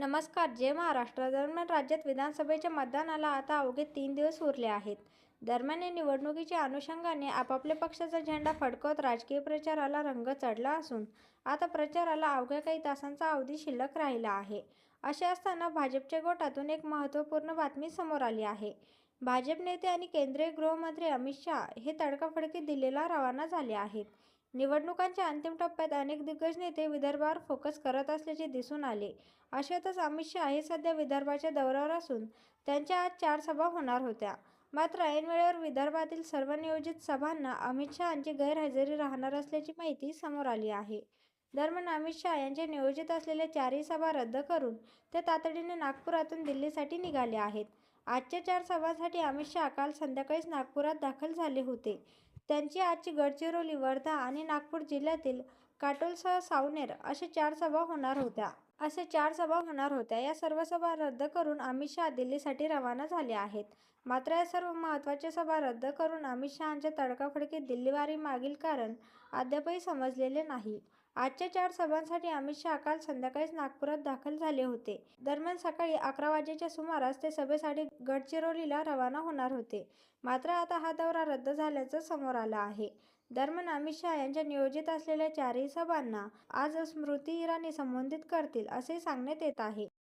नमस्कार जय महाराष्ट्र दरम्यान राज्यात विधानसभेच्या मतदानाला आता अवघे तीन दिवस उरले आहेत. दरम्यान या निवडणुकीच्या अनुषंगाने आपापल्या पक्षाचा झेंडा फडकवत राजकीय प्रचाराला रंग चढला असून आता प्रचाराला अवघ्या काही तासांचा अवधी शिल्लक राहिला आहे. असे असताना भाजपच्या गोटातून एक महत्त्वपूर्ण बातमी समोर आली आहे. भाजप नेते आणि केंद्रीय गृहमंत्री अमित शहा हे तडकाफडकी दिल्लीला रवाना झाले आहेत. निवडणुकांच्या अंतिम टप्प्यात अनेक दिग्गज नेते विदर्भावर फोकस करत असल्याचे दिसून आले. अशातच अमित शहा हे सध्या विदर्भाच्या दौऱ्यावर असून त्यांच्या आज चार सभा होणार होत्या. मात्र ऐन वेळेवर विदर्भातील सर्व नियोजित सभांना अमित शहांची गैरहजेरी राहणार असल्याची माहिती समोर आली आहे. दरम्यान अमित शहा यांच्या नियोजित असलेल्या चारही सभा रद्द करून ते तातडीने नागपुरातून दिल्लीसाठी निघाले आहेत. आजच्या चार सभांसाठी अमित शहा काल संध्याकाळीच नागपुरात दाखल झाले होते. त्यांची आजची गडचिरोली वर्धा आणि नागपूर जिल्ह्यातील काटोलसह सावनेर असे चार सभा होणार होत्या. असे चार सभा होणार होत्या. या सर्व सभा रद्द करून अमित शहा दिल्लीसाठी रवाना झाले आहेत. मात्र या सर्व महत्त्वाच्या सभा रद्द करून अमित शहांच्या तडकाफडकी दिल्लीवारी मागील कारण अद्यापही समजलेले नाही. आजच्या चार सभांसाठी अमित शहा काल संध्याकाळीच नागपुरात दाखल झाले होते. दरम्यान सकाळी अकरा वाजेच्या सुमारास ते सभेसाठी गडचिरोलीला रवाना होणार होते. मात्र आता हा दौरा रद्द झाल्याचं समोर आलं आहे. दरम्यान अमित शहा यांच्या नियोजित असलेल्या चारही सभांना आज स्मृती इराणी संबोधित करतील असे सांगण्यात येत आहे.